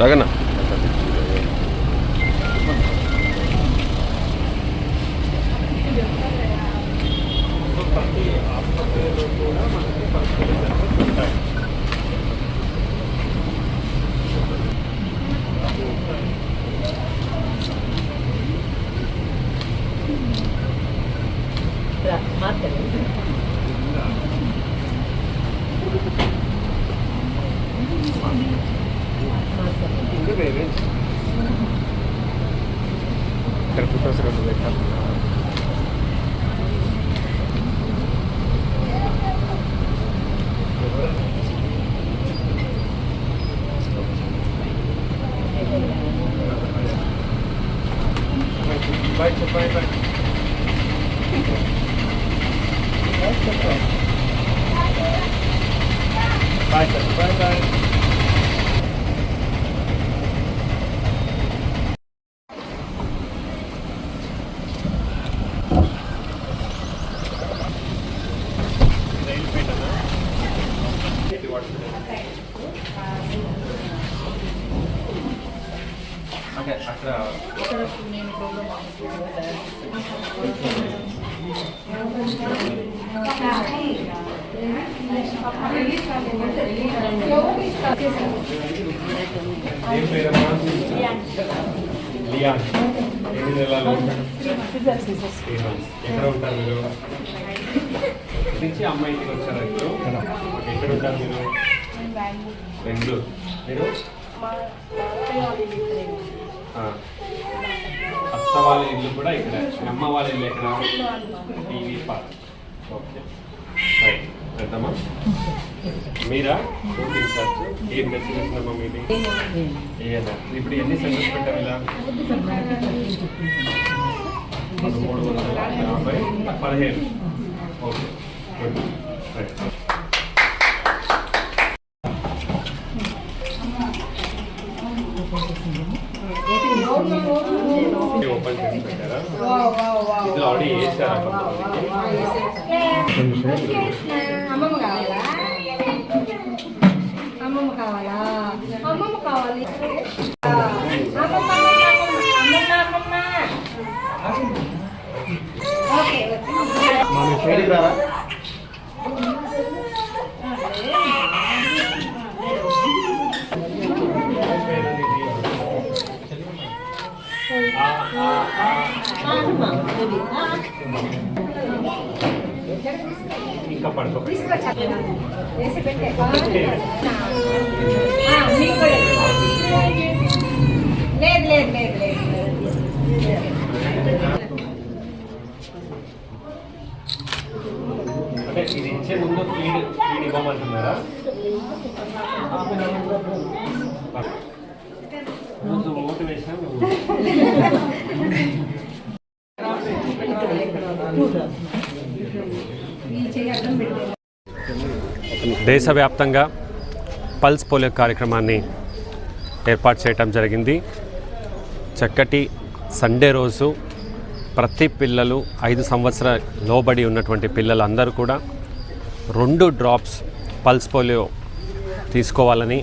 రగన Pero justo se lo deja. Bye bye. Bye bye. Bye bye. అంటే అక్కడ Lyon ఎన్ని నెలలు. ఎక్కడ ఉంటారు మీరు నుంచి అమ్మాయి ఇంటికి వచ్చారా ఇప్పుడు ఎక్కడ ఉంటారు మీరు బెంగళూరు మీరు. అత్త వాళ్ళ ఇల్లు కూడా ఇక్కడ. అమ్మ వాళ్ళ ఇల్లు ఎక్కడ? TV park. ఓకే. రైట్ పెద్దమ్మా. మీరా? ఫుడ్ ఇన్ఛార్జ్ ఏం మెచ్చుకుంటున్నామా మీది ఏనా? ఇప్పుడు ఎన్ని సెంటర్స్ పెట్టాం ఇలా? పదమూడు వందల యాభై పదిహేను. Okay good. Right. అమ్మమ్మ కావాలా అమ్మమ్మ కావాలా అమ్మమ్మ కావాలి అమ్మమ్మ అమ్మమ్మ అమ్మమ్మ లేదు లేదు లేదు లేదు అంటే ఇది ఇచ్చే ముందు ఫీడ్ ఫీడ్ ఇవ్వమంటున్నారా దేశవ్యాప్తంగా పల్స్ పోలియో కార్యక్రమాన్ని ఏర్పాటు చేయటం జరిగింది. చక్కటి సండే రోజు ప్రతి పిల్లలు ఐదు సంవత్సరాల లోబడి ఉన్నటువంటి పిల్లలందరూ కూడా రెండు డ్రాప్స్ పల్స్ పోలియో తీసుకోవాలని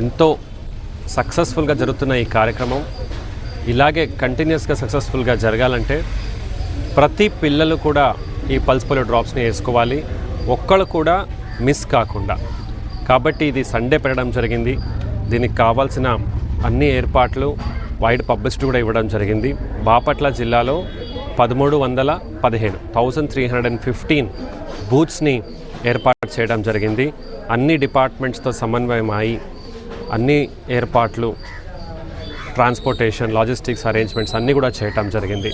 ఎంతో సక్సెస్ఫుల్గా జరుగుతున్న ఈ కార్యక్రమం ఇలాగే కంటిన్యూస్గా సక్సెస్ఫుల్గా జరగాలంటే ప్రతి పిల్లలు కూడా ఈ పల్స్ పోలియో డ్రాప్స్ని వేసుకోవాలి. ఒక్కళ్ళు కూడా మిస్ కాకుండా. కాబట్టి ఇది సండే పెట్టడం జరిగింది. దీనికి కావాల్సిన అన్ని ఏర్పాట్లు వైడ్ పబ్లిసిటీ కూడా ఇవ్వడం జరిగింది. బాపట్ల జిల్లాలో పదమూడు వందల పదిహేను thousand three hundred and fifteen బూత్స్ని ఏర్పాటు చేయడం జరిగింది. అన్ని డిపార్ట్మెంట్స్తో సమన్వయం అయి అన్ని ఏర్పాట్లు ట్రాన్స్పోర్టేషన్ లాజిస్టిక్స్ అరేంజ్మెంట్స్ అన్నీ కూడా చేయటం జరిగింది.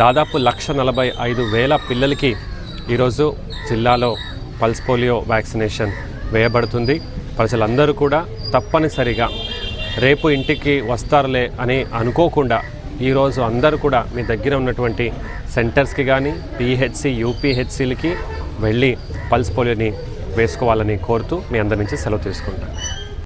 దాదాపు లక్ష నలభై ఐదు వేల పిల్లలకి ఈరోజు జిల్లాలో పల్స్ పోలియో వ్యాక్సినేషన్ వేయబడుతుంది. ప్రజలందరూ కూడా తప్పనిసరిగా రేపు ఇంటికి వస్తారులే అని అనుకోకుండా ఈరోజు అందరూ కూడా మీ దగ్గర ఉన్నటువంటి సెంటర్స్కి కానీ పిహెచ్సి యూపీహెచ్సిలకి వెళ్ళి పల్స్ పోలియోని వేసుకోవాలని కోరుతూ మీ అందరి నుంచి సెలవు తీసుకుంటాను.